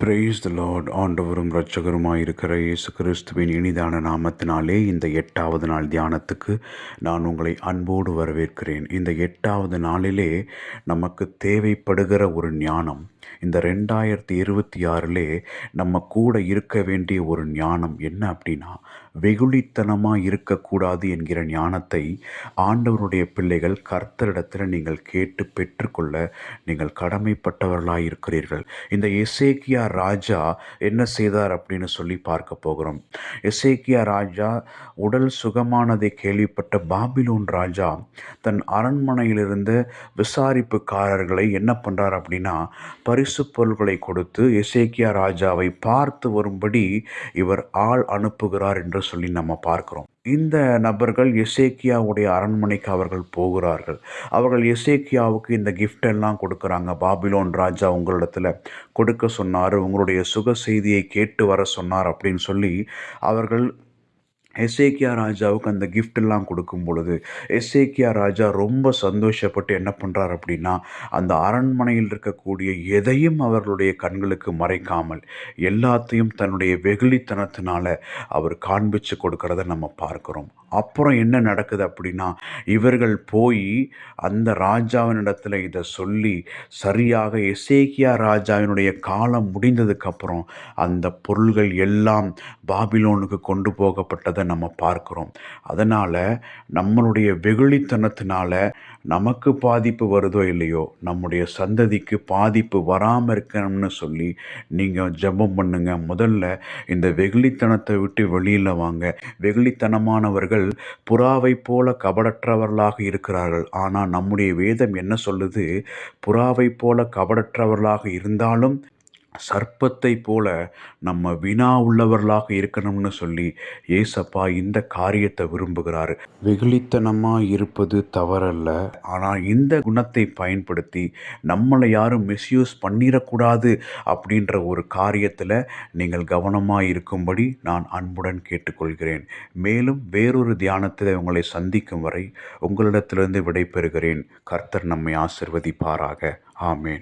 Praise the Lord ஆண்டவரும் இரட்சகருமாயிருக்கிற இயேசு கிறிஸ்துவின் இனிதான நாமத்தினாலே இந்த எட்டாவது நாள் தியானத்துக்கு நான் உங்களை அன்போடு வரவேற்கிறேன். இந்த எட்டாவது நாளிலே நமக்கு தேவைப்படுகிற ஒரு ஞானம் இந்த ரெண்டாயிரத்தி இருபத்தி ஆறிலே நம்ம கூட இருக்க வேண்டிய ஒரு ஞானம் என்ன அப்படின்னா வெகுளித்தனமாக இருக்கக்கூடாது என்கிற ஞானத்தை ஆண்டவருடைய பிள்ளைகள் கர்த்தரிடத்தில் நீங்கள் கேட்டு பெற்றுக்கொள்ள நீங்கள் கடமைப்பட்டவர்களாக இருக்கிறீர்கள். இந்த எசேக்கியா ராஜா என்ன செய்தார் அப்படின்னு சொல்லி பார்க்க போகிறோம். எசேக்கியா ராஜா உடல் சுகமானதை கேள்விப்பட்ட பாபிலோன் ராஜா தன் அரண்மனையிலிருந்து விசாரிப்புக்காரர்களை என்ன பண்ணுறார் அப்படின்னா பரிசு பொருள்களை கொடுத்து எசேக்கியா ராஜாவை பார்த்து வரும்படி இவர் ஆள் அனுப்புகிறார் என்று சொல்லி நம்ம பார்க்கிறோம். இந்த நபர்கள் எசேக்கியாவுடைய அரண்மனைக்கு அவர்கள் போகிறார்கள். அவர்கள் எசேக்கியாவுக்கு இந்த கிஃப்ட் எல்லாம் கொடுக்குறாங்க. பாபிலோன் ராஜா உங்களிடத்தில் கொடுக்க சொன்னார். உங்களுடைய சுக செய்தியை கேட்டு வர சொன்னார் அப்படின்னு சொல்லி அவர்கள் எஸ்ஏக்கியா ராஜாவுக்கு அந்த கிஃப்ட் எல்லாம் கொடுக்கும் பொழுது எஸ்ஏக்கியா ராஜா ரொம்ப சந்தோஷப்பட்டு என்ன பண்ணுறார் அப்படின்னா அந்த அரண்மனையில் இருக்கக்கூடிய எதையும் அவர்களுடைய கண்களுக்கு மறைக்காமல் எல்லாத்தையும் தன்னுடைய வெகுளித்தனத்தினால அவர் காண்பிச்சு கொடுக்கறத நம்ம பார்க்குறோம். அப்புறம் என்ன நடக்குது அப்படின்னா இவர்கள் போய் அந்த ராஜாவினிடத்தில் இதை சொல்லி சரியாக எசேக்கியா ராஜாவினுடைய காலம் முடிந்ததுக்கப்புறம் அந்த பொருள்கள் எல்லாம் பாபிலோனுக்கு கொண்டு போகப்பட்டதை நம்ம பார்க்குறோம். அதனால் நம்மளுடைய வெகுளித்தனத்தினால நமக்கு பாதிப்பு வருதோ இல்லையோ நம்முடைய சந்ததிக்கு பாதிப்பு வராமல் இருக்கணும்னு சொல்லி நீங்கள் ஜெபம் பண்ணுங்க. முதல்ல இந்த வெகுளித்தனத்தை விட்டு வெளியில் வாங்க. வெகுளித்தனமானவர்கள் புறாவை போல கபடற்றவர்களாக இருக்கிறார்கள். ஆனால் நம்முடைய வேதம் என்ன சொல்லுது? புறாவை போல கபடற்றவர்களாக இருந்தாலும் சர்ப்பத்தை போல நம்ம வினா உள்ளவர்களாக இருக்கணும்னு சொல்லி ஏசப்பா இந்த காரியத்தை விரும்புகிறார். வெகுளித்தனமாக இருப்பது தவறல்ல. ஆனால் இந்த குணத்தை பயன்படுத்தி நம்மளை யாரும் மிஸ்யூஸ் பண்ணிடக்கூடாது அப்படின்ற ஒரு காரியத்தில் நீங்கள் கவனமாக இருக்கும்படி நான் அன்புடன் கேட்டுக்கொள்கிறேன். மேலும் வேறொரு தியானத்தில் உங்களை சந்திக்கும் வரை உங்களிடத்திலிருந்து விடைபெறுகிறேன். கர்த்தர் நம்மை ஆசிர்வதிப்பாராக. ஆமேன்.